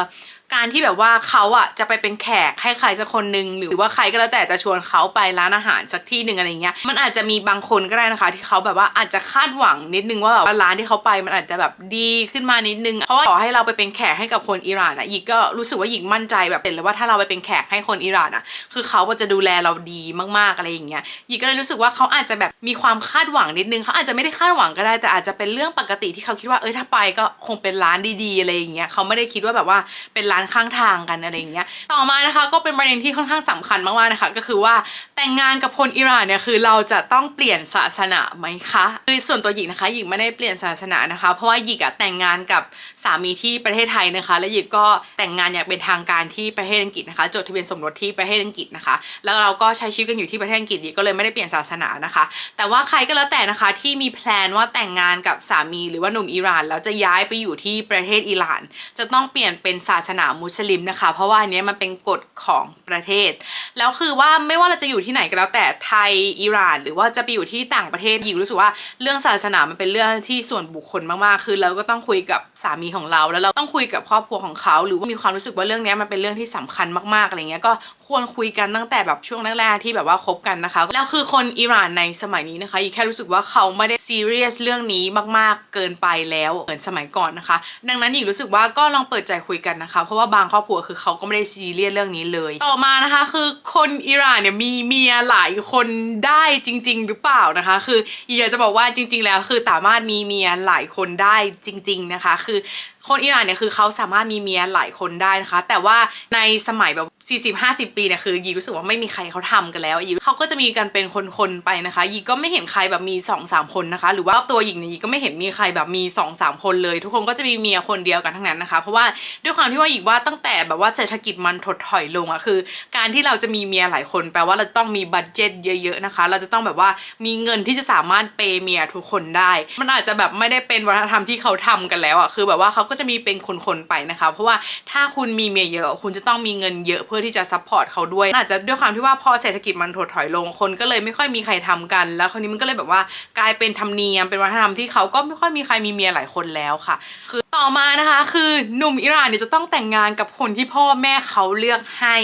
การที่แบบว่าเขาอะจะไปเป็นแขกให้ใครสักคนหนึ่งหรือว่าใครก็แล้วแต่จะชวนเขาไปร้านอาหารสักที่หนึ่งอะไรเงี้ยมันอาจจะมีบางคนก็ได้นะคะ ที่เขาแบบว่าอาจจะคาดหวังนิดนึงว่าแบบร้านที่เขาไปมันอาจจะแบบดีขึ้นมานิดนึงเพราะว่าต่อให้เราไปเป็นแขกให้กับคนอิหร่านอะหยิกก็รู้สึกว่าหยิกมั่นใจแบบเป็นเลยว่าถ้าเราไปเป็นแขกให้คนอิหร่านอะคือเขาก็จะดูแลเราดีมากๆอะไรอย่างเงี้ยหยิกก็เลยรู้สึกว่าเขาอาจจะแบบมีความคาดหวังนิดนึงเขาอาจจะไม่ได้คาดหวังก็ได้ แต่อาจจะเป็นเรื่องปกติที่เขาคิดว่าเอ้ยถ้าไปก็คงเป็นร้านดีๆอะไรอย่างเงี้ยเขาไม่ได้คิดว่าแบบว่าเป็นร้านข้างทางกันอะไรอย่างเงี้ยต่อมานะคะก็เป็นประเด็นที่ค่อนข้างสำคัญมากๆนะคะก็คือว่าแต่งงานกับคนอิหร่านเนี่ยคือเราจะต้องเปลี่ยนศาสนาไหมคะคือส่วนตัวหญิงนะคะหญิงไม่ได้เปลี่ยนศาสนานะคะ เพราะว่าหญิงอะแต่งงานกับสามีที่ประเทศไทยนะคะ และหญิงก็แต่งงานอย่างเป็นทางการที่ประเทศอังกฤษนะคะ จดทะเบียนสมรสที่ประเทศอังกฤษนะคะ แล้วเราก็ใช้ชีวิตกันอยู่ที่ประเทศอังกฤษหญิงก็เลยไม่ได้เปลี่ยนศาสนานะคะ แต่ว่าใครก็แล้วแต่นะคะที่มีแพลนว่าแต่งงานกับสามีหรือว่าหนุ่มอิหร่านแล้วจะย้ายไปอยู่ที่ประเทศอิหร่าน จะต้องเปลี่ยนเป็นศาสนามุสลิมนะคะ เพราะว่าอันนี้มันเป็นกฎของประเทศ แล้วคือว่าไม่ว่าเราจะอยู่ที่ไหนก็แล้วแต่ไทยอิหร่าน หรือว่าจะไปอยู่ที่ต่างประเทศหญิงรู้สึกว่าเรื่องศาสนามันเป็นเรื่องที่ส่วนบุคคลมากๆ คือเราก็ต้องคุยกับสามีของเรา แล้วเราต้องคุยกับครอบครัวของเขา หรือว่ามีความรู้สึกว่าเรื่องนี้มันเป็นเรื่องที่สำคัญมากๆอะไรเงี้ยก็ ควรคุยกันตั้งแต่แบบช่วงแรกๆที่แบบว่าคบกันนะคะ แล้วคือคนอิหร่านในสมัยนี้นะคะหญิงแค่รู้สึกว่าเขาไม่ได้ซีเรียสเรื่องนี้มากๆเกินไปแล้วเหมือนสมัยก่อนนะคะ ดังนั้นหญิงรู้สึกว่าก็ลองเปิดใจคุยกันนะคะ เพราะว่าบางครอบครัวคือเขาก็ไม่ได้ซีเรียสเรื่องนี้เลย ต่อมานะคะคือคนอิหร่านเนี่ยมีเมียหลายคนได้จริง ๆ หรือเปล่านะคะ คืออยากจะบอกว่าจริง ๆ แล้วคือสามารถมีเมียหลายคนได้จริง ๆนะคะ คือคนอิหร่านเนี่ยคือเขาสามารถมีเมียหลายคนได้นะคะ แต่ว่าในสมัยแบบ 40 50 ปีเนี่ยคือยีรู้สึกว่าไม่มีใครเขาทำกันแล้วยีเขาก็จะมีกันเป็นคนๆไปนะคะ ยีก็ไม่เห็นใครแบบมี2อสามคนนะคะ หรือว่าตัวหญิงเนี่ยยีก็ไม่เห็นมีใครแบบมี2อสามคนเลย ทุกคนก็จะมีเมียคนเดียวกันทั้งนั้นนะคะ เพราะว่าด้วยความที่ว่าหญิงว่าตั้งแต่แบบว่าเศรษฐกิจมันถดถอยลงอะคือ การที่เราจะมีเมียหลายคนแปลว่าเราต้องมีบัตเจ็ตเยอะๆนะคะ เราจะต้องแบบว่ามีเงินที่จะสามารถเปย์เมียทุกคนได้ มันอาจจะแบบไม่ได้เป็นวัฒนธรรมที่เขาทำกันแล้วอะคือแบบว่าเขาก็จะมีเป็นคนๆไปนะคะ เพราะว่าถ้าคุณมีเมียเยอะคุณจะต้องมีเงินเยอะเพื่อื่อที่จะซัพพอร์ตเขาด้วยอาจจะด้วยความที่ว่าพอเศรษฐกิจมันถดถอยลงคนก็เลยไม่ค่อยมีใครทำกัน แล้วคราวนี้มันก็เลยแบบว่ากลายเป็นธรรมเนียมเป็นวัฒนธรรมที่เขาก็ไม่ค่อยมีใครมีเมียหลายคนแล้วค่ะ คือต่อมานะคะ คือหนุ่มอิหร่านเนี่ยจะต้องแต่งงานกับคนที่พ่อแม่เขาเลือกให้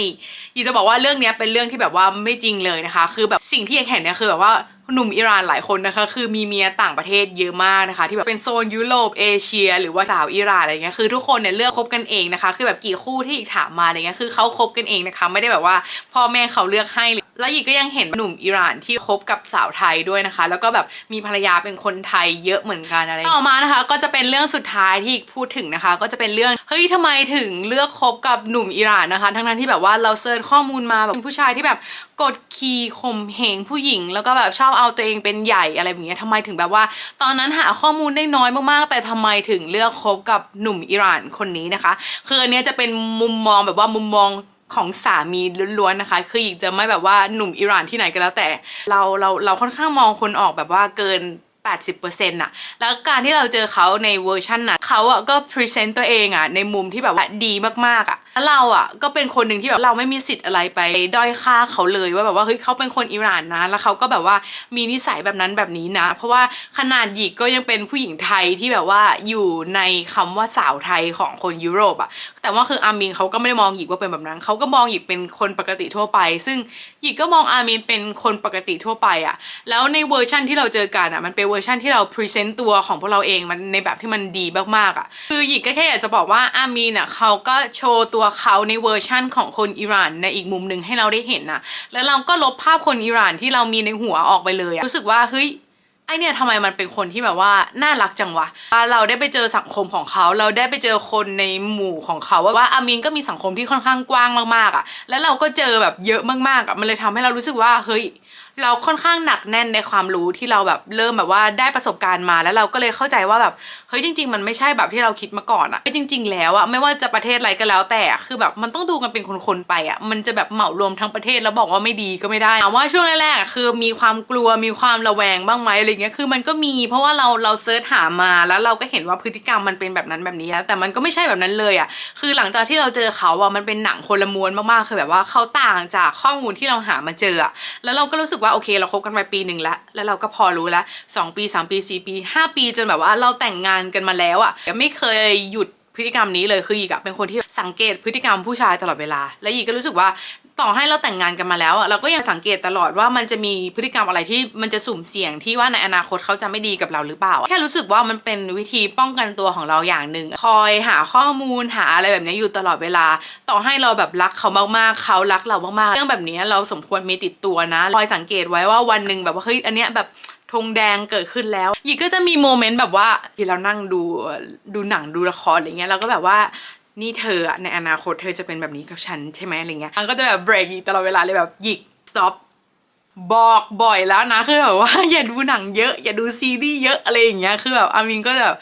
ยีจะบอกว่าเรื่องนี้เป็นเรื่องที่แบบว่าไม่จริงเลยนะคะ คือแบบสิ่งที่เห็นเนี่ยคือแบบว่า หนุ่มอิหร่านหลายคนนะคะคือมีเมียต่างประเทศเยอะมากนะคะ ที่แบบเป็นโซนยุโรปเอเชีย หรือว่าสาวอิหร่านอะไรเงี้ยคือทุกคนเนี่ยเลือกคบกันเองนะคะ คือแบบกี่คู่ที่อีกถามมาอะไรเงี้ยคือเขาคบกันเองนะคะ ไม่ได้แบบว่าพ่อแม่เขาเลือกให้แล้วอีกก็ยังเห็นหนุ่มอิหร่านที่คบกับสาวไทยด้วยนะคะ แล้วก็แบบมีภรรยาเป็นคนไทยเยอะเหมือนกันอะไรต่อมานะคะ ก็จะเป็นเรื่องสุดท้ายที่อีกพูดถึงนะคะ ก็จะเป็นเรื่องเฮ้ยทำไมถึงเลือกคบกับหนุ่มอิหร่านนะคะ ทั้งนั้นที่แบบว่าเราเซิร์ชข้อมูลมาแบบเป็นผู้ชายที่แบบกดขี่ข่มเหงผู้หญิง แล้วก็แบบชอบเอาตัวเองเป็นใหญ่อะไรแบบนี้ทำไมถึงแบบว่า ตอนนั้นหาข้อมูลได้น้อยมากๆ แต่ทำไมถึงเลือกคบกับหนุ่มอิหร่านคนนี้นะคะ คืออันนี้จะเป็นมุมมองแบบว่ามุมมองของสามีล้วนๆนะคะ คืออจะไม่แบบว่าหนุ่มอิหร่านที่ไหนก็แล้วแต่เราเราเราค่อนข้างมองคนออกแบบว่าเกิน80%น่ะ แล้วการที่เราเจอเขาในเวอร์ชันนั้นเขาอะก็พรีเซนต์ตัวเองอะในมุมที่แบบว่าดีมากๆอะ แล้วเราอะก็เป็นคนหนึ่งที่แบบเราไม่มีสิทธิ์อะไรไปด้อยค่าเขาเลยว่าแบบว่าเฮ้ยเขาเป็นคนอิหร่านนะ แล้วเขาก็แบบว่ามีนิสัยแบบนั้นแบบนี้นะ เพราะว่าขนาดหยิกก็ยังเป็นผู้หญิงไทยที่แบบว่าอยู่ในคำว่าสาวไทยของคนยุโรปอะแต่ว่าคืออามินเขาก็ไม่ได้มองหยิกว่าเป็นแบบนั้นเขาก็มองหยิกเป็นคนปกติทั่วไป ซึ่งหยิกก็มองอามินเป็นคนปกติทั่วไปอะแล้วในเวอร์ชั่นที่เราเจอกันอะมันเป็นเวอร์ชันที่เราพรีเซนต์ตัวของพวกเราเองมันในแบบที่มันดีมากๆอะคือหยิกก็แค่อยากจะบอกว่าอามินอะเขาก็โชว์ตัวเขาในเวอร์ชั่นของคนอิหร่านในอีกมุมหนึ่งให้เราได้เห็นนะแล้วเราก็ลบภาพคนอิหร่านที่เรามีในหัวออกไปเลยรู้สึกว่าเฮ้ยไอเนี่ยทำไมมันเป็นคนที่แบบว่าน่ารักจังวะเราได้ไปเจอสังคมของเขา เราได้ไปเจอคนในหมู่ของเขาว่าอามินก็มีสังคมที่ค่อนข้างกว้างมากๆอะ แล้วเราก็เจอแบบเยอะมากๆอะมันเลยทำให้เรารู้สึกว่าเฮ้ย เราค่อนข้างหนักแน่นในความรู้ที่เราแบบเริ่มแบบว่าได้ประสบการณ์มาแล้วเราก็เลยเข้าใจว่าแบบเฮ้ยจริง ๆ มันไม่ใช่แบบที่เราคิดมาก่อนอะเฮ้ยจริง ๆ แล้วอะไม่ว่าจะประเทศอะไรก็แล้วแต่อะคือแบบมันต้องดูกันเป็นคนๆไปอะมันจะแบบเหมารวมทั้งประเทศแล้วบอกว่าไม่ดีก็ไม่ได้ถามว่าช่วงแรกๆคือมีความกลัวมีความระแวงบ้างไหมอะไรเงี้ยคือมันก็มีเพราะว่าเราเราเซิร์ชหามาแล้วเราก็เห็นว่าพฤติกรรมมันเป็นแบบนั้นแบบนี้แต่มันก็ไม่ใช่แบบนั้นเลยอะคือหลังจากที่เราเจอเขาอะมันเป็นหนังคนละม้วนมากๆคือแบบว่าเขาต่างจากข้อมูลที่เราหามาเจอแล้วเราก็รู้สึกว่าโอเคเราคบกันไปปีหนึ่งแล้วแล้วเราก็พอรู้แล้วสองปีสามปีสี่ปีห้าปีจนแบบว่าเราแต่งงานกันมาแล้วอะยังไม่เคยหยุดพฤติกรรมนี้เลยคืออีกอะเป็นคนที่สังเกตพฤติกรรมผู้ชายตลอดเวลา และอีกก็รู้สึกว่า ต่อให้เราแต่งงานกันมาแล้วเราก็ยังสังเกตตลอดว่ามันจะมีพฤติกรรมอะไรที่มันจะสุ่มเสี่ยงที่ว่าในอนาคตเขาจะไม่ดีกับเราหรือเปล่า แค่รู้สึกว่ามันเป็นวิธีป้องกันตัวของเราอย่างหนึ่งคอยหาข้อมูลหาอะไรแบบนี้อยู่ตลอดเวลา ต่อให้เราแบบรักเขามากๆเขารักเรามากๆเรื่องแบบนี้เราสมควรมีติดตัวนะคอยสังเกตไว้ว่าวันหนึ่งแบบว่าเฮ้ยอันเนี้ยแบบธงแดงเกิดขึ้นแล้วยิกก็จะมีโมเมนต์แบบว่าที่เรานั่งดูดูหนังดูละครอะไรเงี้ยเราก็แบบว่า นี่เธอในอนาคตเธอจะเป็นแบบนี้กับฉันใช่ไหมอะไรเงี้ยมันก็จะแบบเบรกหยิกตลอดเวลาเลยแบบหยิก stop บอกบ่อยแล้วนะคือแบบว่า อย่าดูหนังเยอะ อย่าดูซีรีส์เยอะอะไรอย่างเงี้ยคือแบบอามินก็แบบ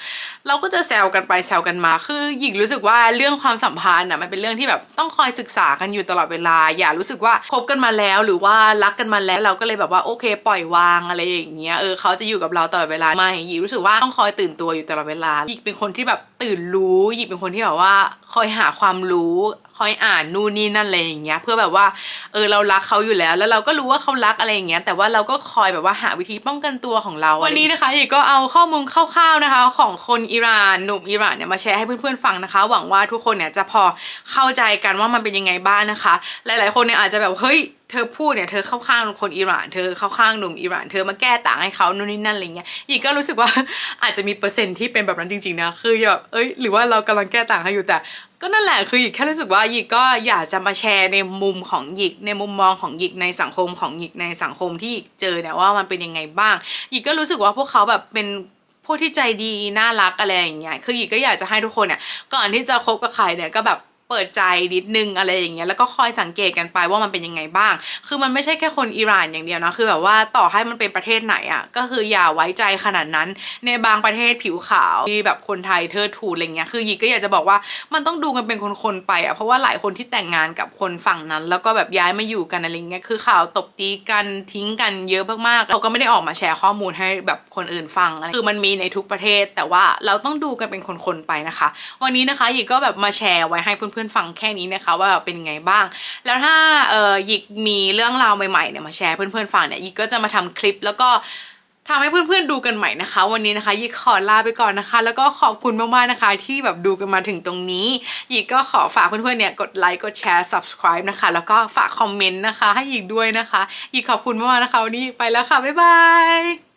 เราก็จะแซวกันไปแซวกันมา คือหญิงรู้สึกว่าเรื่องความสัมพันธ์อะมันเป็นเรื่องที่แบบต้องคอยศึกษากันอยู่ตลอดเวลา อย่ารู้สึกว่าคบกันมาแล้ว หรือว่ารักกันมาแล้วเราก็เลยแบบว่าโอเค ปล่อยวางอะไรอย่างเงี้ยเออเขาจะอยู่กับเราตลอดเวลาไม่หญิงรู้สึกว่าต้องคอยตื่นตัวอยู่ตลอดเวลาหญิงเป็นคนที่แบบตื่นรู้หญิงเป็นคนที่แบบว่าคอยหาความรู้ อยอ่านนู่นนี่นั่นอะไรอย่างเงี้ยเพื่อแบบว่าเออเรารักเขาอยู่แล้ว แล้วเราก็รู้ว่าเขารักอะไรอย่างเงี้ยแต่ว่าเราก็คอยแบบว่าหาวิธีป้องกันตัวของเรา วันนี้นะคะอีกก็เอาข้อมูลคร่าวๆนะคะ ของคนอิหร่านหนุ่มอิหร่านเนี่ยมาแชร์ให้เพื่อนๆฟังนะคะ หวังว่าทุกคนเนี่ยจะพอเข้าใจกันว่ามันเป็นยังไงบ้างนะคะ หลายๆ คนเนี่ยอาจจะแบบเฮ้ย เธอพูดเนี่ยเธอเข้าข้างคนอิหร่าน เธอเข้าข้างหนุ่มอิหร่าน เธอมาแก้ต่างให้เขานู่นนี่นั่นอะไรเงี้ยหญิงก็รู้สึกว่าอาจจะมีเปอร์เซ็นต์ที่เป็นแบบนั้นจริงๆนะคือแบบเอ้ยหรือว่าเรากำลังแก้ต่างให้อยู่แต่ ก็นั่นแหละคือหยิกแค่รู้สึกว่าหยิกก็อยากจะมาแชร์ในมุมของหยิกในมุมมองของหยิกในสังคมของหยิกในสังคมที่หยิกเจอเนี่ยว่ามันเป็นยังไงบ้างหยิกก็รู้สึกว่าพวกเขาแบบเป็นพวกที่ใจดีน่ารักอะไรอย่างเงี้ยคือหยิกก็อยากจะให้ทุกคนเนี่ยก่อนที่จะคบกับใครเนี่ยก็แบบ เปิดใจนิดนึงอะไรอย่างเงี้ยแล้วก็คอยสังเกตกันไปว่ามันเป็นยังไงบ้าง คือมันไม่ใช่แค่คนอิหร่านอย่างเดียวนะคือแบบว่าต่อให้มันเป็นประเทศไหนอะ่ะก็คืออย่าไว้ใจขนาดนั้น ในบางประเทศผิวขาวที่แบบคนไทยเทิดทูนอะไรเงี้ยคือหยิก็อยากจะบอกว่ามันต้องดูกันเป็นคนๆไปอะ่ะเพราะว่าหลายคนที่แต่งงานกับคนฝั่งนั้น แล้วก็แบบย้ายมาอยู่กันอะไรเงี้ยคือข่าวตบตีกันทิ้งกันเยอะมากๆเราก็ไม่ได้ออกมาแชร์ข้อมูลให้แบบคนอื่นฟังอะไรคือมันมีในทุกประเทศ แต่ว่าเราต้องดูกันเป็นคนๆไปนะคะ วันนี้นะคะหยิกก็แบบมาแชร์ไว้ให้เพื่อนื่อนๆฟังแค่นี้นะคะ ว่าเป็นยังไงบ้าง แล้วถ้าเออหยิกมีเรื่องราวใหม่ๆเนี่ยมาแชร์เพื่อนๆฟังเนี่ยหยิกก็จะมาทำคลิปแล้วก็ทำให้เพื่อนๆดูกันใหม่นะคะ วันนี้นะคะยิกขอลาไปก่อนนะคะ แล้วก็ขอบคุณมากๆนะคะ ที่แบบดูกันมาถึงตรงนี้ยิกก็ขอฝากเพื่อนๆเนี่ยกดไลค์กดแชร์ subscribe นะคะ แล้วก็ฝากคอมเมนต์นะคะ ให้ยิกด้วยนะคะยิกขอบคุณมากๆนะคะวันนี้ไปแล้วค่ะบ๊ายบาย